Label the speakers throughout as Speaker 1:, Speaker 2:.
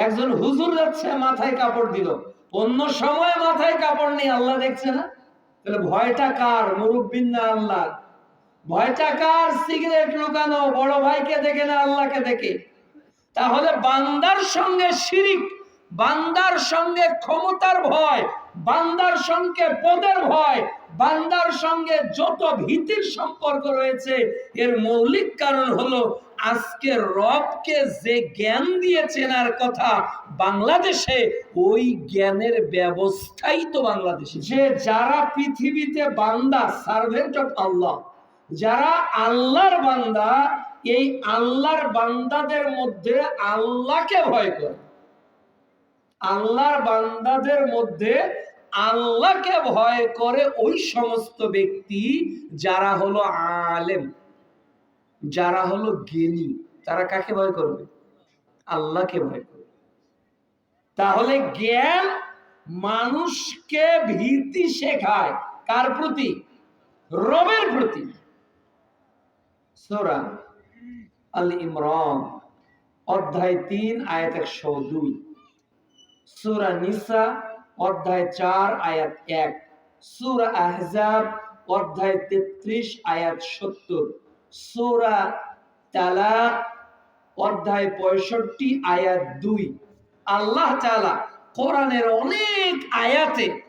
Speaker 1: একজন হুজুর যাচ্ছে, মাথায় কাপড় দিল। অন্য সময় মাথায় কাপড় নেই, আল্লাহ দেখছে না? তাহলে ভয়টা কার? মুরব্বিন না আল্লাহ? ভয়টা কার? সিগারেট লুকানো, বড় ভাইকে দেখে না, আল্লাহকে দেখে? তাহলে বান্দার সঙ্গে শিরিক, বান্দার সঙ্গে ক্ষমতার ভয় বান্দার সঙ্গে পদের ভয়, বান্দার সঙ্গে যত ভীতির সম্পর্ক রয়েছে, এর মৌলিক কারণ হলো আজকে রবকে যে জ্ঞান দিয়ে চেনার কথা বাংলাদেশে, ওই জ্ঞানের ব্যবস্থাই তো বাংলাদেশে। যে যারা পৃথিবীতে বান্দা সার্ভেন্ট অফ আল্লাহ যারা আল্লাহর বান্দা, এই আল্লাহর বান্দাদের মধ্যে আল্লাহকে ভয় করে। আল্লাহর বান্দাদের মধ্যে আল্লাহকে ভয় করে ওই সমস্ত ব্যক্তি যারা হলো আলেম, যারা হলো জ্ঞানী, তারা কাকে ভয় করবে? আল্লাহকে ভয় করবে। তাহলে জ্ঞান মানুষকে ভীতি শেখায়। কার প্রতি? রবের প্রতি। সোরা আল ইমরান অধ্যায় তিন, আয়াত একশো দুই। সুরা নিসা অধ্যায় চার, আয়াত এক। সুরা আহজাব, অধ্যায় তেত্রিশ, আয়াত সত্তর। সুরা তালাক, অধ্যায় পঁয়ষট্টি, আয়াত দুই। আল্লাহ তালা কোরআনের অনেক আয়াতে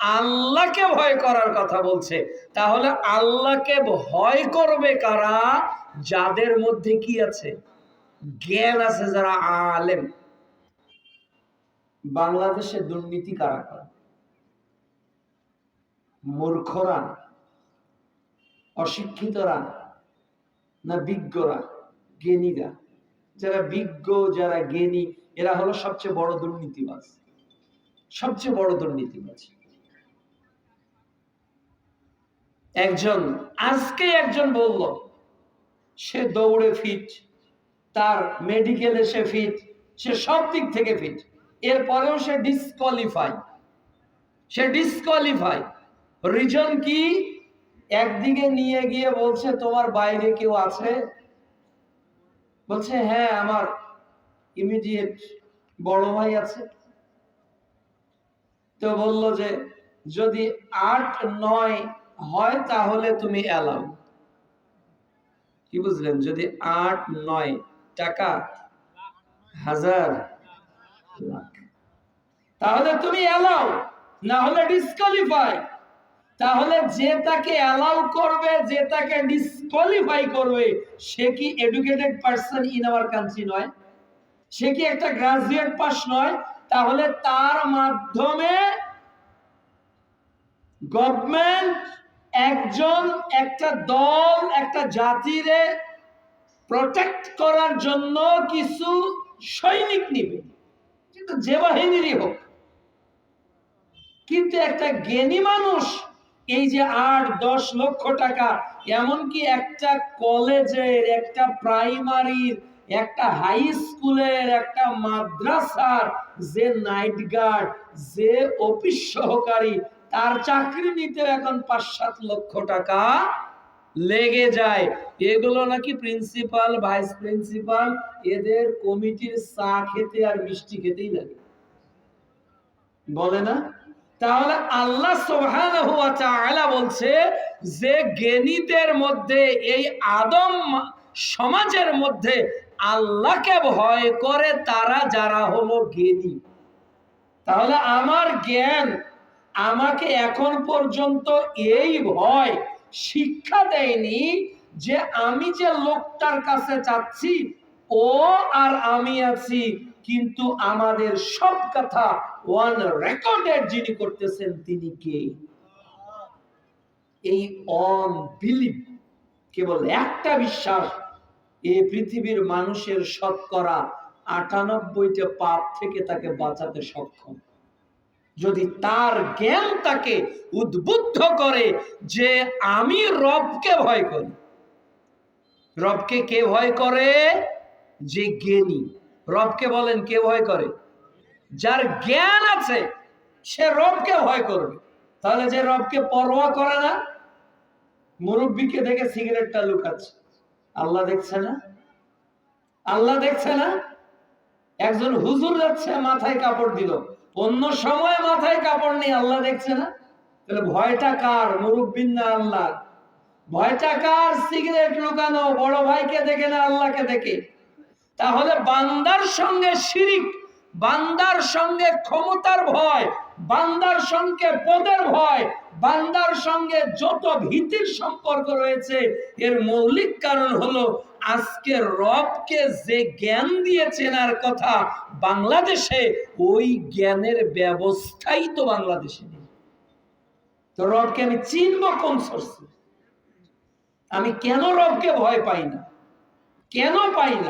Speaker 1: আল্লাহকে ভয় করার কথা বলছে। তাহলে আল্লাহকে ভয় করবে কারা? যাদের মধ্যে কি আছে? জ্ঞান আছে যারা আলেম। বাংলাদেশে দুর্নীতি কারা করে? মূর্খরা, অশিক্ষিতরা না বিজ্ঞরা, জ্ঞানীরা? যারা বিজ্ঞ, যারা জ্ঞানী, এরা হলো সবচেয়ে বড় দুর্নীতিবাজ। সবচেয়ে বড় দুর্নীতিবাজ। একজন, আজকে একজন বলল, সে দৌড়ে ফিট, তার মেডিকেলে সে ফিট সে সব দিক থেকে ফিট এরপরেও সে ডিসকোয়ালিফাই সে ডিসকোয়ালিফাই রিজন কি? একদিকে নিয়ে গিয়ে বলছে, তোমার বাইরে কেউ আছে? বলছে হ্যাঁ আমার ইমিডিয়েট বড় ভাই আছে। তো বলল যে, যদি আট, নয় হয়, তাহলে তুমি অ্যালাউ কি বুঝলেন? যদি আট, নয় টাকা, হাজার তাহলে তুমি অ্যালাউ না হলে ডিসকোয়ালিফাই তাহলে যে তাকে অ্যালাউ করবে, যে তাকে ডিসকোয়ালিফাই করবে, সে কি educated person in our country নয়? সে কি একটা গ্রাজুয়েট পাস নয়? তাহলে তার মাধ্যমে গভর্নমেন্ট একজন, একটা দল, একটা জাতিরে প্রোটেক্ট করার জন্য কিছু সৈনিক নিবে। কিন্তু যে বাহিনীরই হোক। কিন্তু একটা জ্ঞানী মানুষ এই যে আট, দশ লক্ষ টাকা, এমনকি একটা কলেজের, একটা প্রাইমারির, একটা হাই স্কুলের, একটা মাদ্রাসার যে নাইট গার্ড, যে অফিস সহকারী, তার চাকরি নিতে এখন পাঁচ সাত লক্ষ টাকা লেগে যায়। এগুলো নাকি প্রিন্সিপাল ভাইস প্রিন্সিপাল এদের কমিটির চা খেতে আর মিষ্টি খেতেই লাগে। বলে না? তাহলে আল্লাহ সুবহানাহু ওয়া তাআলা বলছে যে, জ্ঞানীদের মধ্যে, এই আদম সমাজের মধ্যে আল্লাহকে ভয় করে তারা যারা হলো জ্ঞানী। তাহলে আমার জ্ঞান আমাকে এখন পর্যন্ত এই ভয় শিক্ষা দেয়নি যে আমি যে লোকটার কাছে চাচ্ছি ও আর আমি আছি। কিন্তু আমাদের সব কথা ওয়ান রেকর্ডেড যিনি করতেছেন তিনি কে? এই অন বিলিভ কেবল একটা বিশ্বাস এই পৃথিবীর মানুষের শতকরা আটানব্বইটা পাপ থেকে তাকে বাঁচাতে সক্ষম। যদি তার জ্ঞান তাকে উদ্বুদ্ধ করে যে আমি রবকে ভয় করি। রবকে কে ভয় করে? যে জ্ঞানী। রবকে বলেন কে ভয় করে? যার জ্ঞান আছে, সে রবকে ভয় করবে। তাহলে যে রবকে পরোয়া করে না, মুরব্বীকে দেখে সিগারেটটা লুকাচ্ছে। আল্লাহ দেখছে না? আল্লাহ দেখছে না? একজন হুজুর যাচ্ছে, মাথায় কাপড় দিল। অন্য সময় মাথায় কাপড় নেই আল্লাহ দেখছে না? তাহলে ভয়টা কার? মুরব্বিন না আল্লাহ ভয়টা কার? সিগারেট লুকানো, বড় ভাইকে দেখে না আল্লাহকে দেখে? তাহলে বান্দার সঙ্গে শিরিক, বান্দার সঙ্গে ক্ষমতার ভয়, বান্দার সঙ্গে পদের ভয়, বান্দার সঙ্গে যত ভীতির সম্পর্ক রয়েছে, এর মৌলিক কারণ হলো আজকে রবকে যে জ্ঞান দিয়ে চেনার কথা বাংলাদেশে, ওই জ্ঞানের ব্যবস্থাই তো বাংলাদেশে নেই। তো রবকে আমি চিনব কোন সোর্সে আমি কেন রবকে ভয় পাই না? কেন পাই না?